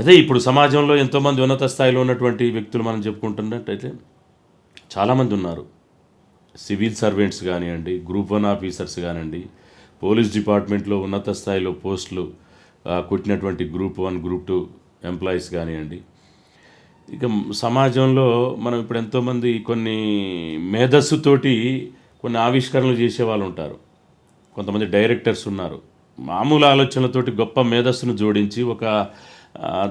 అదే ఇప్పుడు సమాజంలో ఎంతోమంది ఉన్నత స్థాయిలో ఉన్నటువంటి వ్యక్తులు మనం చెప్పుకుంటున్నట్టయితే చాలామంది ఉన్నారు. సివిల్ సర్వెంట్స్ కానివ్వండి గ్రూప్ వన్ ఆఫీసర్స్ కానివ్వండి పోలీస్ డిపార్ట్మెంట్లో ఉన్నత స్థాయిలో పోస్టులు కుట్టినటువంటి కొట్టినటువంటి group one group two employees కానివ్వండి. ఇక సమాజంలో మనం ఇప్పుడు ఎంతోమంది కొన్ని మేధస్సుతోటి కొన్ని ఆవిష్కరణలు చేసే వాళ్ళు ఉంటారు. కొంతమంది డైరెక్టర్స్ ఉన్నారు. మామూలు ఆలోచనలతోటి గొప్ప మేధస్సును జోడించి ఒక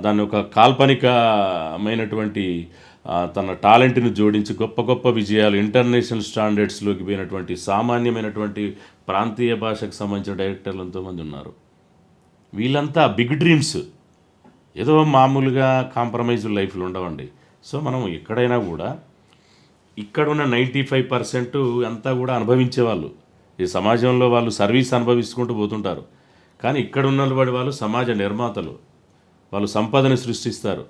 దాని ఒక కాల్పనికమైనటువంటి తన టాలెంట్ని జోడించి గొప్ప గొప్ప విజయాలు ఇంటర్నేషనల్ స్టాండర్డ్స్లోకి పోయినటువంటి సామాన్యమైనటువంటి ప్రాంతీయ భాషకు సంబంధించిన డైరెక్టర్లు ఎంతోమంది ఉన్నారు. వీళ్ళంతా బిగ్ డ్రీమ్స్. ఏదో మామూలుగా కాంప్రమైజ్ లైఫ్లు ఉండవండి. సో మనం ఎక్కడైనా కూడా ఇక్కడ ఉన్న నైంటీ ఫైవ్ పర్సెంట్ అంతా కూడా అనుభవించే వాళ్ళు ఈ సమాజంలో వాళ్ళు సర్వీస్ అనుభవించుకుంటూ పోతుంటారు. కానీ ఇక్కడ ఉన్న వాడి వాళ్ళు సమాజ నిర్మాతలు. వాళ్ళు సంపదని సృష్టిస్తారు.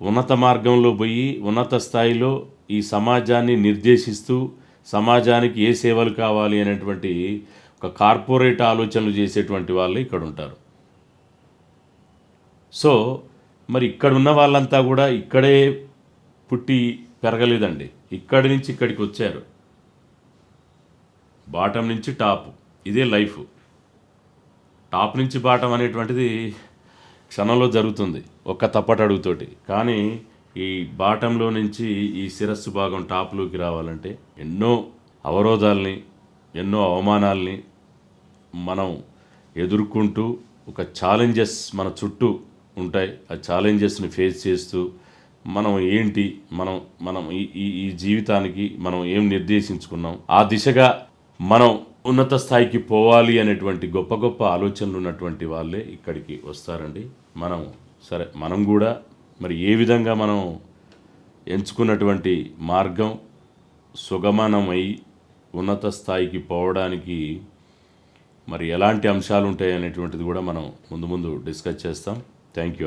ఉన్నత మార్గంలో పోయి ఉన్నత స్థాయిలో ఈ సమాజాన్ని నిర్దేశిస్తూ సమాజానికి ఏ సేవలు కావాలి అనేటువంటి ఒక కార్పొరేట్ ఆలోచనలు చేసేటువంటి వాళ్ళు ఇక్కడ ఉంటారు సో మరి ఇక్కడ ఉన్న వాళ్ళంతా కూడా ఇక్కడే పుట్టి పెరగలేదండి. ఇక్కడి నుంచి ఇక్కడికి వచ్చారు. బాటం నుంచి టాప్. ఇదే లైఫ్. టాప్ నుంచి బాటం అనేటువంటిది క్షణంలో జరుగుతుంది ఒక్క తప్పటడుగుతోటి. కానీ ఈ బాటంలో నుంచి ఈ శిరస్సు భాగం టాప్లోకి రావాలంటే ఎన్నో అవరోధాల్ని ఎన్నో అవమానాల్ని మనం ఎదుర్కొంటూ ఒక ఛాలెంజెస్ మన చుట్టూ ఉంటాయి. ఆ ఛాలెంజెస్ని ఫేస్ చేస్తూ మనం ఏంటి మనం మనం ఈ ఈ ఈ జీవితానికి మనం ఏం నిర్దేశించుకున్నాం? ఆ దిశగా మనం ఉన్నత స్థాయికి పోవాలి అనేటువంటి గొప్ప గొప్ప ఆలోచనలు ఉన్నటువంటి వాళ్ళే ఇక్కడికి వస్తారండి. మనం సరే మనం కూడా మరి ఏ విధంగా మనం ఎంచుకున్నటువంటి మార్గం సుగమనమై ఉన్నత స్థాయికి పోవడానికి మరి ఎలాంటి అంశాలు ఉంటాయి అనేటువంటిది కూడా మనం ముందు ముందు డిస్కస్ చేస్తాం. Thank you.